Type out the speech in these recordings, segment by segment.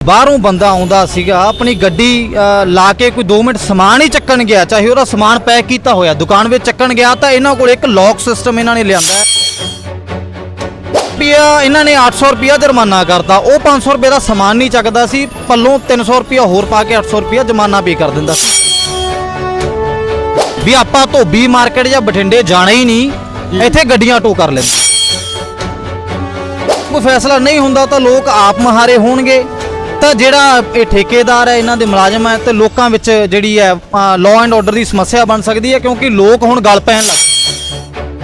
ਬਾਹਰੋਂ ਬੰਦਾ ਆਉਂਦਾ ਸੀਗਾ ਆਪਣੀ ਗੱਡੀ ਲਾ ਕੇ ਕੋਈ 2 ਮਿੰਟ ਸਮਾਨ ਹੀ ਚੱਕਣ ਗਿਆ ਚਾਹੇ ਉਹਦਾ ਸਮਾਨ ਪੈਕ ਕੀਤਾ ਹੋਇਆ ਦੁਕਾਨ ਵਿੱਚ ਚੱਕਣ ਗਿਆ ਤਾਂ ਇਹਨਾਂ ਕੋਲ ਇੱਕ ਲੌਕ ਸਿਸਟਮ ਇਹਨਾਂ ਨੇ ਲਿਆਂਦਾ ਹੈ। ਰੁਪਿਆ ਇਹਨਾਂ ਨੇ 800 ਰੁਪਿਆ ਜੁਰਮਾਨਾ ਕਰਤਾ ਉਹ 500 ਰੁਪਏ ਦਾ ਸਮਾਨ ਨਹੀਂ ਚੱਕਦਾ ਸੀ ਪੱਲੋਂ 300 ਰੁਪਿਆ ਹੋਰ ਪਾ ਕੇ 800 ਰੁਪਿਆ ਜੁਰਮਾਨਾ ਪੇ ਕਰ ਦਿੰਦਾ ਸੀ। ਵੀ ਆਪਾਂ ਧੋਬੀ ਮਾਰਕੀਟ ਜਾਂ ਬਠਿੰਡੇ ਜਾਣਾ ਹੀ ਨਹੀਂ ਇੱਥੇ ਗੱਡੀਆਂ ਟੋ ਕਰ ਲੈਂਦੇ। ਕੋਈ ਫੈਸਲਾ ਨਹੀਂ ਹੁੰਦਾ ਤਾਂ ਲੋਕ ਆਪ ਮਹਾਰੇ ਹੋਣਗੇ। ਤਾਂ ਜਿਹੜਾ ਇਹ ਠੇਕੇਦਾਰ ਹੈ ਇਹਨਾਂ ਦੇ ਮੁਲਾਜ਼ਮ ਹੈ ਤੇ ਲੋਕਾਂ ਵਿੱਚ ਜਿਹੜੀ ਹੈ ਲਾਅ ਐਂਡ ਆਰਡਰ ਦੀ ਸਮੱਸਿਆ ਬਣ ਸਕਦੀ ਹੈ ਕਿਉਂਕਿ ਲੋਕ ਹੁਣ ਗੱਲ ਪੈਣ ਲੱਗ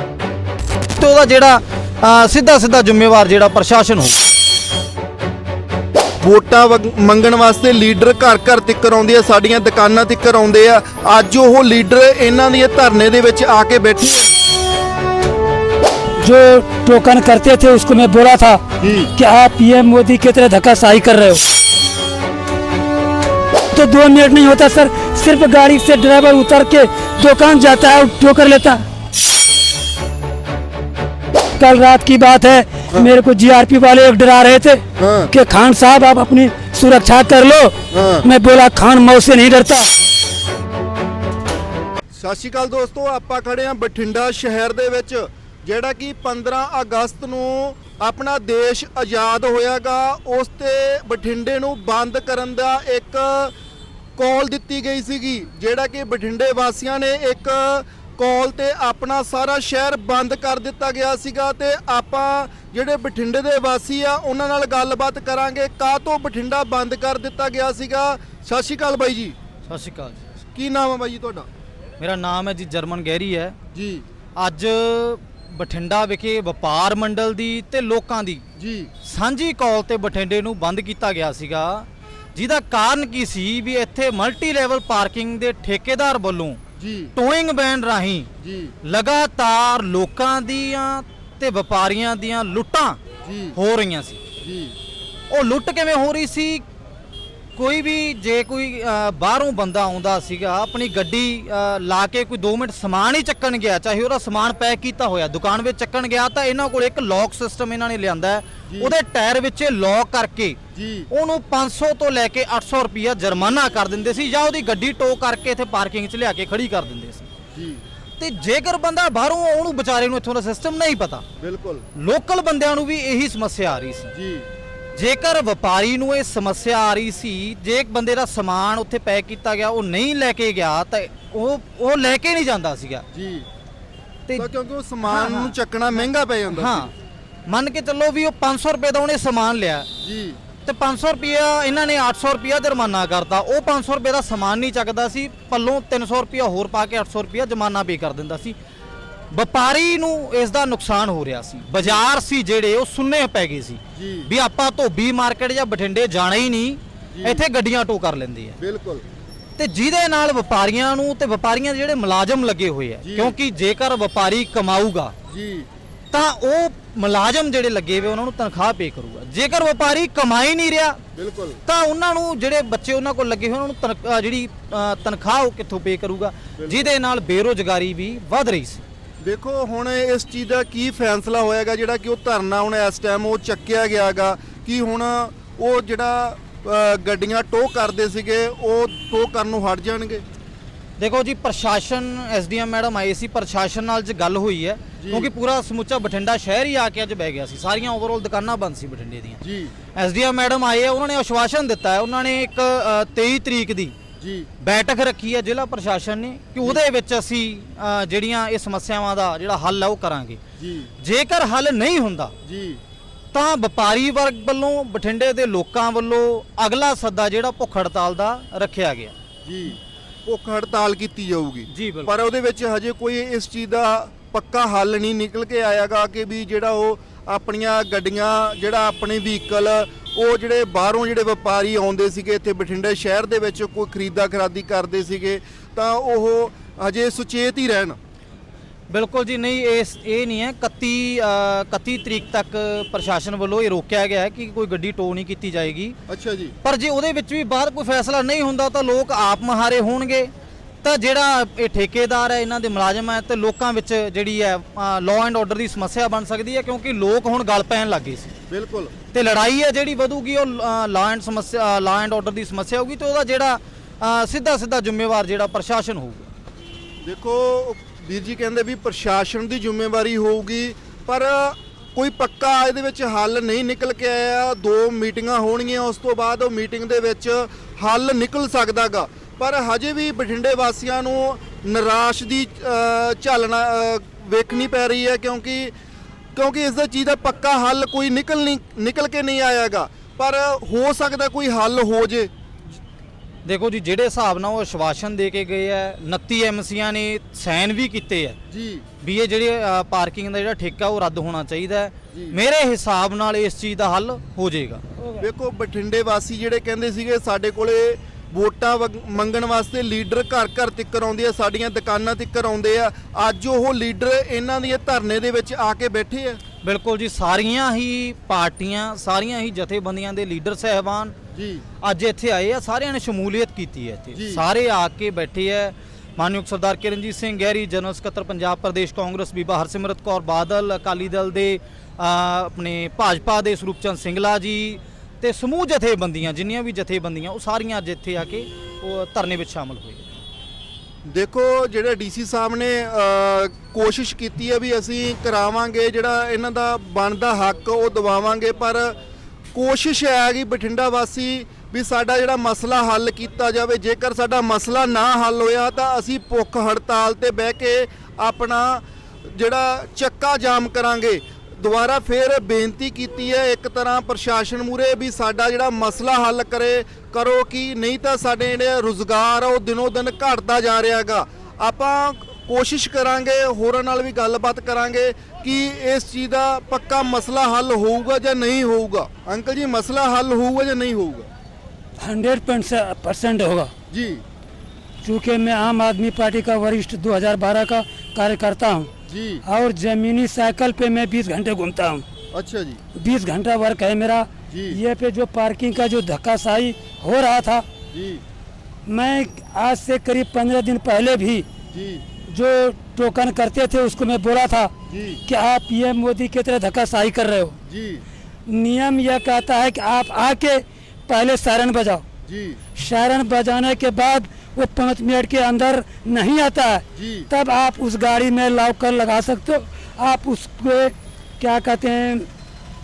ਤੇ ਉਹਦਾ ਜਿਹੜਾ ਸਿੱਧਾ ਸਿੱਧਾ ਜ਼ਿੰਮੇਵਾਰ ਜਿਹੜਾ ਪ੍ਰਸ਼ਾਸਨ ਹੋਊ ਵੋਟਾਂ ਵਗ- ਮੰਗਣ ਵਾਸਤੇ ਲੀਡਰ ਘਰ ਘਰ ਤਿੱਕਰ ਆਉਂਦੇ ਆ ਸਾਡੀਆਂ ਦੁਕਾਨਾਂ ਤਿੱਕਰ ਆਉਂਦੇ ਆ ਅੱਜ ਉਹ ਲੀਡਰ ਇਹਨਾਂ ਦੇ ਧਰਨੇ ਦੇ ਵਿੱਚ ਆ ਕੇ ਬੈਠੇ ਆ जो टोकन करते थे उसको मैं बोला था जी। कि आप पीएम मोदी की तरह धक्काशाही कर रहे हो तो दो मिनट नहीं होता सर सिर्फ गाड़ी से ड्राइवर उतर के दुकान जाता है और ठोकर लेता कल रात की बात है मेरे को जीआरपी वाले एक डरा रहे थे हाँ। कि खान साहब आप अपनी सुरक्षा कर लो हाँ। मैं बोला खान मौत से नहीं डरता ਸਤਿ ਸ਼੍ਰੀ ਅਕਾਲ ਦੋਸਤੋ ਆਪਾਂ ਖੜੇ ਆ ਬਠਿੰਡਾ ਸ਼ਹਿਰ ਦੇ ਵਿੱਚ ਜਿਹੜਾ ਕਿ 15 ਅਗਸਤ ਨੂੰ ਆਪਣਾ ਦੇਸ਼ ਆਜ਼ਾਦ ਹੋਇਆਗਾ ਉਸ ਤੇ ਬਠਿੰਡੇ ਨੂੰ ਬੰਦ ਕਰਨ ਦਾ ਇੱਕ ਕਾਲ ਦਿੱਤੀ ਗਈ ਸੀਗੀ ਜਿਹੜਾ ਕਿ ਬਠਿੰਡੇ ਵਾਸੀਆਂ ਨੇ ਇੱਕ ਕਾਲ ਤੇ ਆਪਣਾ ਸਾਰਾ ਸ਼ਹਿਰ ਬੰਦ ਕਰ ਦਿੱਤਾ ਗਿਆ ਸੀਗਾ ਤੇ ਆਪਾਂ ਜਿਹੜੇ ਬਠਿੰਡੇ ਦੇ ਵਾਸੀ ਆ ਉਹਨਾਂ ਨਾਲ ਗੱਲਬਾਤ ਕਰਾਂਗੇ ਕਾਹ ਤੋਂ ਬਠਿੰਡਾ ਬੰਦ ਕਰ ਦਿੱਤਾ ਗਿਆ ਸੀਗਾ? ਸਤਿ ਸ਼੍ਰੀ ਅਕਾਲ ਬਾਈ ਜੀ। ਸਤਿ ਸ਼੍ਰੀ ਅਕਾਲ ਜੀ। ਕੀ ਨਾਮ ਹੈ ਬਾਈ ਜੀ ਤੁਹਾਡਾ? ਮੇਰਾ ਨਾਮ ਹੈ ਜੀ ਜਰਮਨ ਗਹਿਰੀ ਹੈ। ਜੀ। ਅੱਜ ਬਠਿੰਡਾ ਵਿਖੇ ਵਪਾਰ ਮੰਡਲ ਦੀ ਤੇ ਲੋਕਾਂ ਦੀ ਜੀ। ਸਾਂਝੀ ਕਾਲ ਤੇ ਬਠਿੰਡੇ ਨੂੰ ਬੰਦ ਕੀਤਾ ਗਿਆ ਸੀਗਾ। ਜਿਹਦਾ ਕਾਰਨ ਕੀ ਸੀ ਵੀ ਇੱਥੇ ਮਲਟੀ ਲੈਵਲ ਪਾਰਕਿੰਗ ਦੇ ਠੇਕੇਦਾਰ ਵੱਲੋਂ ਜੀ। ਟੋਇੰਗ ਬੈਨ ਰਾਹੀਂ ਜੀ। ਲਗਾਤਾਰ ਲੋਕਾਂ ਦੀਆਂ ਤੇ ਵਪਾਰੀਆਂ ਦੀਆਂ ਲੁੱਟਾਂ ਜੀ। ਹੋ ਰਹੀਆਂ ਸੀ। ਜੀ। ਉਹ ਲੁੱਟ ਕਿਵੇਂ ਹੋ ਰਹੀ ਸੀ? ਕੋਈ ਵੀ ਜੇ ਕੋਈ ਬਾਹਰੋਂ ਬੰਦਾ ਆਉਂਦਾ ਸੀਗਾ ਆਪਣੀ ਗੱਡੀ ਲਾ ਕੇ ਕੋਈ 2 ਮਿੰਟ ਸਮਾਨ ਹੀ ਚੱਕਣ ਗਿਆ ਚਾਹੇ ਉਹਦਾ ਸਮਾਨ ਪੈਕ ਕੀਤਾ ਹੋਇਆ ਦੁਕਾਨ ਵਿੱਚ ਚੱਕਣ ਗਿਆ ਤਾਂ ਇਹਨਾਂ ਕੋਲ ਇੱਕ ਲੌਕ ਸਿਸਟਮ ਇਹਨਾਂ ਨੇ ਲਿਆਂਦਾ ਹੈ। ਉਹਦੇ ਟਾਇਰ ਵਿੱਚ ਲੌਕ ਕਰਕੇ ਉਹਨੂੰ 500 ਤੋਂ ਲੈ ਕੇ 800 ਰੁਪਿਆ ਜੁਰਮਾਨਾ ਕਰ ਦਿੰਦੇ ਸੀ ਜਾਂ ਉਹਦੀ ਗੱਡੀ ਟੋ ਕਰਕੇ ਇੱਥੇ ਪਾਰਕਿੰਗ 'ਚ ਲਿਆ ਕੇ ਖੜੀ ਕਰ ਦਿੰਦੇ ਸੀ। ਜੀ। ਤੇ ਜੇਕਰ ਬੰਦਾ ਬਾਹਰੋਂ ਉਹਨੂੰ ਵਿਚਾਰੇ ਨੂੰ ਇੱਥੋਂ ਦਾ ਸਿਸਟਮ ਨਹੀਂ ਪਤਾ ਬਿਲਕੁਲ। ਲੋਕਲ ਬੰਦਿਆਂ ਨੂੰ ਵੀ ਇਹੀ ਸਮੱਸਿਆ ਆ ਰਹੀ ਸੀ। ਜੀ। ਜੇਕਰ ਵਪਾਰੀ ਨੂੰ ਇਹ ਸਮੱਸਿਆ ਆ ਰਹੀ ਸੀ ਜੇ ਇੱਕ ਬੰਦੇ ਦਾ ਸਮਾਨ ਉੱਥੇ ਪੈਕ ਕੀਤਾ ਗਿਆ ਉਹ ਨਹੀਂ ਲੈ ਕੇ ਗਿਆ ਤਾਂ ਉਹ ਉਹ ਲੈ ਕੇ ਨਹੀਂ ਜਾਂਦਾ ਸੀਗਾ। ਜੀ। ਤੇ ਤਾਂ ਕਿਉਂਕਿ ਉਹ ਸਮਾਨ। ਨੂੰ ਚੱਕਣਾ ਮਹਿੰਗਾ ਪੈ ਜਾਂਦਾ ਹਾਂ। ਮੰਨ ਕੇ ਚੱਲੋ ਵੀ ਉਹ 500 ਰੁਪਏ ਦਾ ਉਹਨੇ ਸਮਾਨ ਲਿਆ। ਜੀ। ਤੇ 500 ਰੁਪਿਆ ਇਹਨਾਂ ਨੇ 800 ਰੁਪਿਆ ਜੁਰਮਾਨਾ ਕਰਤਾ। ਉਹ 500 ਰੁਪਏ ਦਾ ਸਮਾਨ ਨਹੀਂ ਚੱਕਦਾ ਸੀ। ਪੱਲੋਂ 300 ਰੁਪਿਆ ਹੋਰ ਪਾ ਕੇ 800 ਰੁਪਿਆ ਜੁਰਮਾਨਾ ਪੇ ਕਰ ਦਿੰਦਾ ਸੀ। ਵਪਾਰੀ ਨੂੰ ਇਸ ਦਾ ਨੁਕਸਾਨ ਹੋ ਰਿਹਾ ਸੀ। ਬਾਜ਼ਾਰ ਸੀ ਜਿਹੜੇ ਉਹ ਸੁੰਨੇ ਪੈ ਗਏ ਸੀ। ਜੀ। ਵੀ ਆਪਾਂ ਧੋਬੀ ਮਾਰਕੀਟ ਜਾਂ ਬਠਿੰਡੇ ਜਾਣਾ ਹੀ ਨਹੀਂ। ਇੱਥੇ ਗੱਡੀਆਂ ਟੋ ਕਰ ਲੈਂਦੇ ਆ। ਬਿਲਕੁਲ। ਤੇ ਜਿਹਦੇ ਨਾਲ ਵਪਾਰੀਆਂ ਨੂੰ ਤੇ ਵਪਾਰੀਆਂ ਦੇ ਜਿਹੜੇ ਮੁਲਾਜ਼ਮ ਲੱਗੇ ਹੋਏ ਆ। ਕਿਉਂਕਿ ਜੇਕਰ ਵਪਾਰੀ ਕਮਾਊਗਾ ਜੀ। ਤਾਂ ਉਹ ਮੁਲਾਜ਼ਮ ਜਿਹੜੇ ਲੱਗੇ ਹੋਏ ਉਹਨਾਂ ਨੂੰ ਤਨਖਾਹ ਪੇ ਕਰੂਗਾ। ਜੇਕਰ ਵਪਾਰੀ ਕਮਾਈ ਨਹੀਂ ਰਿਹਾ ਬਿਲਕੁਲ। ਤਾਂ ਉਹਨਾਂ ਨੂੰ ਜਿਹੜੇ ਬੱਚੇ ਉਹਨਾਂ ਕੋਲ ਲੱਗੇ ਹੋਏ ਉਹਨਾਂ ਨੂੰ ਜਿਹੜੀ ਤਨਖਾਹ ਉਹ ਕਿੱਥੋਂ ਪੇ ਕਰੂਗਾ। ਜਿਹਦੇ ਨਾਲ ਬੇਰੋਜ਼ਗਾਰੀ ਵੀ ਵੱਧ ਰਹੀ ਸੀ। ਦੇਖੋ ਹੁਣ ਇਸ ਚੀਜ਼ ਦਾ ਕੀ ਫੈਸਲਾ ਹੋਏਗਾ ਜਿਹੜਾ ਕਿ ਉਹ ਧਰਨਾ ਹੁਣ ਇਸ ਟਾਈਮ ਉਹ ਚੱਕਿਆ ਗਿਆਗਾ ਕਿ ਹੁਣ ਉਹ ਜਿਹੜਾ ਗੱਡੀਆਂ ਟੋ ਕਰਦੇ ਸੀਗੇ ਉਹ ਟੋ ਕਰਨ ਨੂੰ ਹਟ ਜਾਣਗੇ? ਦੇਖੋ ਜੀ ਪ੍ਰਸ਼ਾਸਨ ਐਸਡੀਐਮ ਮੈਡਮ ਆਏ ਸੀ ਪ੍ਰਸ਼ਾਸਨ ਨਾਲ ਜੇ ਗੱਲ ਹੋਈ ਹੈ। ਕਿਉਂਕਿ ਪੂਰਾ ਸਮੁੱਚਾ ਬਠਿੰਡਾ ਸ਼ਹਿਰ ਹੀ ਆ ਕੇ ਅੱਜ ਬਹਿ ਗਿਆ ਸੀ। ਸਾਰੀਆਂ ਓਵਰਆਲ ਦੁਕਾਨਾਂ ਬੰਦ ਸੀ ਬਠਿੰਡੇ ਦੀਆਂ। ਜੀ। ਐਸਡੀਐਮ ਮੈਡਮ ਆਏ ਆ ਉਹਨਾਂ ਨੇ ਆਸ਼ਵਾਸਨ ਦਿੱਤਾ ਹੈ ਉਹਨਾਂ ਨੇ ਇੱਕ ਅ, 23 ਤਰੀਕ ਦੀ ਜੀ। ਬੈਠਕ ਰੱਖੀ ਹੈ ਜ਼ਿਲ੍ਹਾ ਪ੍ਰਸ਼ਾਸਨ ਨੇ ਕਿ ਉਹਦੇ ਵਿੱਚ ਅਸੀਂ ਅ, ਜਿਹੜੀਆਂ ਇਹ ਸਮੱਸਿਆਵਾਂ ਦਾ ਜਿਹੜਾ ਹੱਲ ਹੈ ਉਹ ਕਰਾਂਗੇ। ਜੀ। ਜੇਕਰ ਹੱਲ ਨਹੀਂ ਹੁੰਦਾ ਜੀ। ਤਾਂ ਵਪਾਰੀ ਵਰਗ ਵੱਲੋਂ ਬਠਿੰਡੇ ਦੇ ਲੋਕਾਂ ਵੱਲੋਂ ਅਗਲਾ ਸੱਦਾ ਜਿਹੜਾ ਭੁੱਖ ਹੜਤਾਲ ਦਾ ਰੱਖਿਆ ਗਿਆ। ਜੀ। ਭੁੱਖ ਹੜਤਾਲ ਕੀਤੀ ਜਾਊਗੀ। ਜੀ, ਬਿਲਕੁਲ। ਪਰ ਉਹਦੇ ਵਿੱਚ ਹਜੇ ਕੋਈ ਇਸ ਚੀਜ਼ ਦਾ ਪੱਕਾ ਹੱਲ ਨਹੀਂ ਨਿਕਲ ਕੇ ਆਇਆਗਾ ਕਿ ਵੀ ਜਿਹੜਾ ਉਹ ਆਪਣੀਆਂ ਗੱਡੀਆਂ ਜਿਹੜਾ ਆਪਣੇ ਵਹੀਕਲ ਉਹ ਜਿਹੜੇ ਬਾਹਰੋਂ ਜਿਹੜੇ ਵਪਾਰੀ ਆਉਂਦੇ ਸੀਗੇ ਇੱਥੇ ਬਠਿੰਡੇ ਸ਼ਹਿਰ ਦੇ ਵਿੱਚ ਕੋਈ ਖਰੀਦਾ ਖਰਾਦੀ ਕਰਦੇ ਸੀਗੇ ਤਾਂ ਉਹ ਹਜੇ ਸੁਚੇਤ ਹੀ ਰਹਿਣ। ਬਿਲਕੁਲ ਜੀ ਨਹੀਂ ਇਸ ਇਹ ਨਹੀਂ ਹੈ 31 ਅ, 31 ਤਰੀਕ ਤੱਕ ਪ੍ਰਸ਼ਾਸਨ ਵੱਲੋਂ ਇਹ ਰੋਕਿਆ ਗਿਆ ਹੈ ਕਿ ਕੋਈ ਗੱਡੀ ਟੋ ਨਹੀਂ ਕੀਤੀ ਜਾਏਗੀ। ਅੱਛਾ ਜੀ। ਪਰ ਜੇ ਉਹਦੇ ਵਿੱਚ ਵੀ ਬਾਅਦ ਕੋਈ ਫੈਸਲਾ ਨਹੀਂ ਹੁੰਦਾ ਤਾਂ ਲੋਕ ਆਪ ਮਹਾਰੇ ਹੋਣਗੇ। ਤਾਂ ਜਿਹੜਾ ਇਹ ਠੇਕੇਦਾਰ ਹੈ ਇਹਨਾਂ ਦੇ ਮੁਲਾਜ਼ਮ ਹੈ ਤੇ ਲੋਕਾਂ ਵਿੱਚ ਜਿਹੜੀ ਹੈ ਲਾਅ ਐਂਡ ਆਰਡਰ ਦੀ ਸਮੱਸਿਆ ਬਣ ਸਕਦੀ ਹੈ ਕਿਉਂਕਿ ਲੋਕ ਹੁਣ ਗੱਲ ਪੈਣ ਲੱਗੇ ਸੀ। ਬਿਲਕੁਲ। ਤੇ ਲੜਾਈ ਹੈ ਜਿਹੜੀ ਵਧੂਗੀ ਉਹ ਲਾਅ ਐਂਡ ਸਮੱਸਿਆ ਲਾਅ ਐਂਡ ਆਰਡਰ ਦੀ ਸਮੱਸਿਆ ਹੋਊਗੀ ਤੇ ਉਹਦਾ ਜਿਹੜਾ ਸਿੱਧਾ ਸਿੱਧਾ ਜ਼ਿੰਮੇਵਾਰ ਜਿਹੜਾ ਪ੍ਰਸ਼ਾਸਨ ਹੋਊਗਾ। ਦੇਖੋ ਵੀਰ ਜੀ ਕਹਿੰਦੇ ਵੀ ਪ੍ਰਸ਼ਾਸਨ ਦੀ ਜ਼ਿੰਮੇਵਾਰੀ ਹੋਊਗੀ ਪਰ ਕੋਈ ਪੱਕਾ ਇਹਦੇ ਵਿੱਚ ਹੱਲ ਨਹੀਂ ਨਿਕਲ ਕੇ ਆਇਆ। ਦੋ ਮੀਟਿੰਗਾਂ ਹੋਣਗੀਆਂ ਉਸ ਤੋਂ ਬਾਅਦ ਉਹ ਮੀਟਿੰਗ ਦੇ ਵਿੱਚ ਹੱਲ ਨਿਕਲ ਸਕਦਾਗਾ। ਪਰ ਹਜੇ ਵੀ ਬਠਿੰਡੇ ਵਾਸੀਆਂ ਨੂੰ ਨਿਰਾਸ਼ ਦੀ ਝੱਲਣਾ ਵੇਖਣੀ ਪੈ ਰਹੀ ਹੈ ਕਿਉਂਕਿ ਕਿਉਂਕਿ ਇਸ ਦਾ ਚੀਜ਼ ਦਾ ਪੱਕਾ ਹੱਲ ਕੋਈ ਨਿਕਲ ਨਹੀਂ ਨਿਕਲ ਕੇ ਨਹੀਂ ਆਇਆਗਾ। ਪਰ ਹੋ ਸਕਦਾ ਕੋਈ ਹੱਲ ਹੋ ਜੇ। ਦੇਖੋ ਜੀ ਜਿਹੜੇ ਹਿਸਾਬ ਨਾਲ ਉਹ ਆਸ਼ਵਾਸਨ ਦੇ ਕੇ ਗਏ ਹੈ 29 ਐਮਸੀਆਂ ਨੇ ਸਾਈਨ ਵੀ ਕੀਤੇ ਹੈ ਜੀ। ਵੀ ਇਹ ਜਿਹੜੇ ਪਾਰਕਿੰਗ ਦਾ ਜਿਹੜਾ ਠੇਕਾ ਉਹ ਰੱਦ ਹੋਣਾ ਚਾਹੀਦਾ ਹੈ। ਮੇਰੇ ਹਿਸਾਬ ਨਾਲ ਇਸ ਚੀਜ਼ ਦਾ ਹੱਲ ਹੋ ਜਾਏਗਾ। ਵੇਖੋ ਬਠਿੰਡੇ ਵਾਸੀ ਜਿਹੜੇ ਕਹਿੰਦੇ ਸੀਗੇ ਸਾਡੇ ਕੋਲੇ ਵੋਟਾਂ ਮੰਗਣ ਵਾਸਤੇ ਲੀਡਰ ਘਰ ਘਰ ਤੱਕ ਆਉਂਦੇ ਆ ਸਾਡੀਆਂ ਦੁਕਾਨਾਂ ਤੱਕ ਆਉਂਦੇ ਆ। ਅੱਜ ਉਹ ਲੀਡਰ ਇਹਨਾਂ ਦੀਆਂ ਧਰਨੇ ਦੇ ਵਿੱਚ ਆ ਕੇ ਬੈਠੇ ਆ। ਬਿਲਕੁਲ ਜੀ ਸਾਰੀਆਂ ਹੀ ਪਾਰਟੀਆਂ ਸਾਰੀਆਂ ਹੀ ਜਥੇਬੰਦੀਆਂ ਦੇ ਲੀਡਰ ਸਹਿਬਾਨ ਜੀ। ਅੱਜ ਇੱਥੇ ਆਏ ਆ ਸਾਰਿਆਂ ਨੇ ਸ਼ਮੂਲੀਅਤ ਕੀਤੀ ਹੈ। ਇੱਥੇ। ਸਾਰੇ ਆ ਕੇ ਬੈਠੇ ਹੈ ਮਾਨਯੋਗ ਸਰਦਾਰ ਕਿਰਨਜੀਤ ਸਿੰਘ ਗਹਿਰੀ ਜਨਰਲ ਸਕੱਤਰ ਪੰਜਾਬ ਪ੍ਰਦੇਸ਼ ਕਾਂਗਰਸ ਬੀਬਾ ਹਰਸਿਮਰਤ ਕੌਰ ਬਾਦਲ ਅਕਾਲੀ ਦਲ ਦੇ ਆਪਣੇ ਭਾਜਪਾ ਦੇ ਸਰੂਪਚੰਦ ਸਿੰਗਲਾ ਜੀ ਤੇ ਸਮੂਹ ਜਥੇਬੰਦੀਆਂ, ਜਿੰਨੀਆਂ ਵੀ ਜਥੇਬੰਦੀਆਂ, ਉਹ ਸਾਰੀਆਂ ਅੱਜ ਇੱਥੇ ਆ ਕੇ ਉਹ ਧਰਨੇ ਵਿੱਚ ਸ਼ਾਮਲ ਹੋਏ। ਦੇਖੋ, ਜਿਹੜੇ ਡੀਸੀ ਸਾਹਿਬ ਨੇ ਕੋਸ਼ਿਸ਼ ਕੀਤੀ ਹੈ ਵੀ ਅਸੀਂ ਕਰਾਵਾਂਗੇ, ਜਿਹੜਾ ਇਹਨਾਂ ਦਾ ਬਣਦਾ ਹੱਕ, ਉਹ ਦਿਵਾਵਾਂਗੇ, ਪਰ ਕੋਸ਼ਿਸ਼ ਹੈ ਕਿ ਬਠਿੰਡਾ ਵਾਸੀ ਵੀ ਸਾਡਾ ਜਿਹੜਾ ਮਸਲਾ ਹੱਲ ਕੀਤਾ ਜਾਵੇ। ਜੇਕਰ ਸਾਡਾ ਮਸਲਾ ਨਾ ਹੱਲ ਹੋਇਆ, ਤਾਂ ਅਸੀਂ ਭੁੱਖ ਹੜਤਾਲ ਤੇ ਬਹਿ ਕੇ ਆਪਣਾ ਜਿਹੜਾ ਚੱਕਾ ਜਾਮ ਕਰਾਂਗੇ। ਦੁਬਾਰਾ ਫੇਰ ਬੇਨਤੀ ਕੀਤੀ ਹੈ ਇੱਕ ਤਰ੍ਹਾਂ ਪ੍ਰਸ਼ਾਸਨ ਮੂਰੇ ਵੀ ਸਾਡਾ ਜਿਹੜਾ ਮਸਲਾ ਹੱਲ ਕਰੇ ਕਰੋ ਕਿ ਨਹੀਂ ਤਾਂ ਸਾਡੇ ਜਿਹੜੇ ਰੁਜ਼ਗਾਰ ਆ ਉਹ ਦਿਨੋ ਦਿਨ ਘਟਦਾ ਜਾ ਰਿਹਾਗਾ ਆਪਾਂ ਕੋਸ਼ਿਸ਼ ਕਰਾਂਗੇ ਹੋਰਾਂ ਨਾਲ ਵੀ ਗੱਲਬਾਤ ਕਰਾਂਗੇ ਕਿ ਇਸ ਚੀਜ਼ ਦਾ ਪੱਕਾ ਮਸਲਾ ਹੱਲ ਹੋਊਗਾ ਜਾਂ ਨਹੀਂ ਹੋਊਗਾ ਅੰਕਲ ਜੀ ਮਸਲਾ ਹੱਲ ਹੋਊਗਾ ਜਾਂ ਨਹੀਂ ਹੋਊਗਾ हंड्रेड परसेंट होगा ਜੀ चूँकि मैं आम आदमी पार्टी का वरिष्ठ 2012 का कार्यकर्ता हूँ जी। और जमीनी साइकिल पे मैं बीस घंटे घूमता हूँ। अच्छा जी। बीस घंटा वर्क है मेरा जी। ये पे जो पार्किंग का जो धक्काशाही हो रहा था जी। मैं आज से करीब पंद्रह दिन पहले भी जी। जो टोकन करते थे उसको मैं बोला था जी। कि आप पीएम मोदी की तरह धक्काशाही कर रहे हो। जी। नियम यह कहता है कि आप आके पहले सायरन बजाओ। जी। सायरन बजाने के बाद वो पाँच मिनट के अंदर नहीं आता है जी। तब आप उस गाड़ी में लॉकर लगा सकते हो आप उसको क्या कहते हैं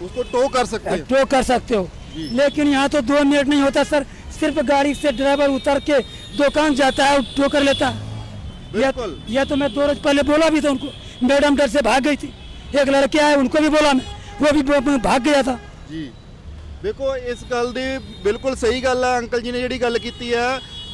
उसको टो कर सकते हैं टो कर सकते हो जी। लेकिन यहाँ तो दो मिनट नहीं होता सर सिर्फ गाड़ी से ड्राइवर उतर के दुकान जाता है और टो कर लेता है यह बिल्कुल। यह तो मैं दो रोज पहले बोला भी था उनको मैडम डर से भाग गई थी एक लड़के आए उनको भी बोला मैं वो भी वो भाग गया था ਜੀ ਦੇਖੋ ਇਸ ਗੱਲ ਦੀ ਬਿਲਕੁਲ ਸਹੀ ਗੱਲ ਹੈ ਅੰਕਲ ਜੀ ਨੇ ਜਿਹੜੀ ਗੱਲ ਕੀਤੀ ਹੈ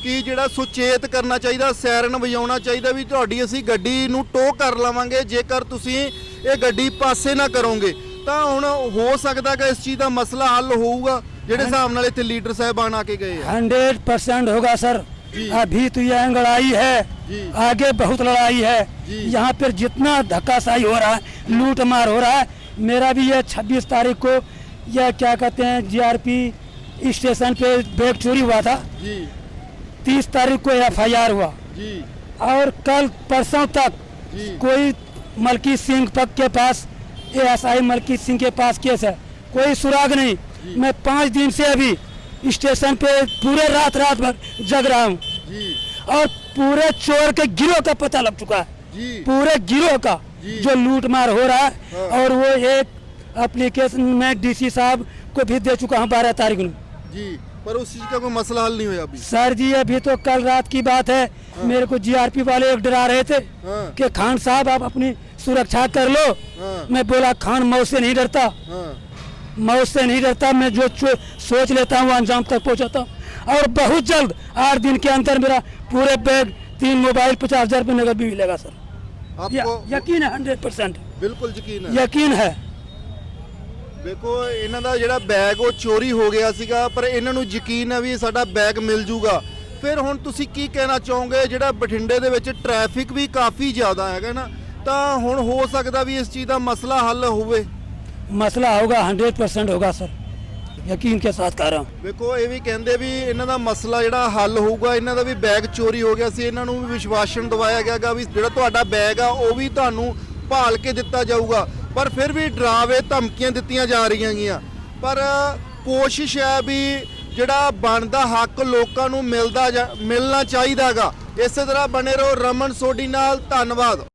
ਕਿ ਜਿਹੜਾ ਸੁਚੇਤ ਕਰਨਾ ਚਾਹੀਦਾ ਸਾਇਰਨ ਵਜਾਉਣਾ ਚਾਹੀਦਾ ਵੀ ਤੁਹਾਡੀ ਅਸੀਂ ਗੱਡੀ ਨੂੰ ਟੋ ਕਰ ਲਵਾਂਗੇ ਜੇਕਰ ਤੁਸੀਂ ਇਹ ਗੱਡੀ ਪਾਸੇ ਨਾ ਕਰੋਗੇ ਤਾਂ ਹੁਣ ਹੋ ਸਕਦਾ ਕਿ ਇਸ ਚੀਜ਼ ਦਾ ਮਸਲਾ ਹੱਲ ਹੋਊਗਾ ਜਿਹੜੇ ਹਿਸਾਬ ਨਾਲ ਇੱਥੇ ਲੀਡਰ ਸਾਹਿਬਾਨ ਆ ਕੇ ਗਏ ਆ हंड्रेड परसेंट होगा सर जी। अभी तो यह लड़ाई है जी। आगे बहुत लड़ाई है जी। यहाँ पर जितना धक्काशाही हो रहा है लूट मार हो रहा है मेरा भी यह 26 तारीख को यह क्या कहते हैं जीआरपी स्टेशन पे बैग चोरी हुआ था तीस तारीख को एफआईआर हुआ। जी। और कल परसों तक कोई मलकी सिंह पद के पास एएसआई मलकी सिंह के पास केस है। कोई सुराग नहीं। मैं पाँच दिन से अभी स्टेशन पे पूरे रात रात भर जग रहा हूँ। और पूरे चोर के गिरोह का पता लग चुका है। पूरे गिरोह का जो। लूट मार हो रहा है। और वो एक अप्लीकेशन में डीसी साहब को भी दे चुका हूँ बारह तारीख में। पर उस चीज़ का कोई मसला हल नहीं हुआ अभी। सर जी अभी तो कल रात की बात है। हाँ। मेरे को जीआरपी वाले एक डरा रहे थे हाँ। कि खान साहब आप अपनी सुरक्षा कर लो। हाँ। मैं बोला खान मौत से नहीं डरता। हाँ। मौत से नहीं डरता मैं जो सोच लेता हूँ अंजाम तक पहुँचाता हूँ। और बहुत जल्द आठ दिन के अंदर मेरा पूरे बैग तीन मोबाइल पचास हज़ार रुपये नगद भी मिलेगा सर। आपको यकीन है हंड्रेड परसेंट बिल्कुल यकीन है। यकीन है। ਵੇਖੋ ਇਹਨਾਂ ਦਾ ਜਿਹੜਾ ਬੈਗ ਉਹ ਚੋਰੀ ਹੋ ਗਿਆ ਸੀਗਾ ਪਰ ਇਹਨਾਂ ਨੂੰ ਯਕੀਨ ਹੈ ਵੀ ਸਾਡਾ ਬੈਗ ਮਿਲ ਜੂਗਾ। ਫਿਰ ਹੁਣ ਤੁਸੀਂ ਕੀ ਕਹਿਣਾ ਚਾਹੋਗੇ? ਜਿਹੜਾ ਬਠਿੰਡੇ ਦੇ ਵਿੱਚ ਟ੍ਰੈਫਿਕ ਵੀ ਕਾਫੀ ਜ਼ਿਆਦਾ ਹੈਗਾ ਨਾ ਤਾਂ ਹੁਣ ਹੋ ਸਕਦਾ ਵੀ ਇਸ ਚੀਜ਼ ਦਾ ਮਸਲਾ ਹੱਲ ਹੋਵੇ। ਮਸਲਾ ਹੋਗਾ 100% ਹੋਗਾ ਸਰ ਯਕੀਨ ਕੇ ਸਾਥ ਕਹ ਵੇਖੋ ਇਹ ਵੀ ਕਹਿੰਦੇ ਵੀ ਇਹਨਾਂ ਦਾ ਮਸਲਾ ਜਿਹੜਾ ਹੱਲ ਹੋਊਗਾ ਇਹਨਾਂ ਦਾ ਵੀ ਬੈਗ ਚੋਰੀ ਹੋ ਗਿਆ ਸੀ ਇਹਨਾਂ ਨੂੰ ਵੀ ਵਿਸ਼ਵਾਸਨ ਦਵਾਇਆ ਗਿਆਗਾ ਵੀ ਜਿਹੜਾ ਤੁਹਾਡਾ ਬੈਗ ਆ ਉਹ ਵੀ ਤੁਹਾਨੂੰ ਭਾਲ ਕੇ ਦਿੱਤਾ ਜਾਊਗਾ। ਪਰ ਫਿਰ ਵੀ ਡਰਾਵੇ ਧਮਕੀਆਂ ਦਿੱਤੀਆਂ ਜਾ ਰਹੀਆਂ ਗੀਆਂ। ਪਰ ਕੋਸ਼ਿਸ਼ ਹੈ ਵੀ ਜਿਹੜਾ ਬਣਦਾ ਹੱਕ ਲੋਕਾਂ ਨੂੰ ਮਿਲਦਾ ਜਾ- ਮਿਲਣਾ ਚਾਹੀਦਾਗਾ। ਇਸੇ ਤਰ੍ਹਾਂ ਬਣੇ ਰਹੋ ਰਮਨ ਸੋਢੀ ਨਾਲ, ਧੰਨਵਾਦ।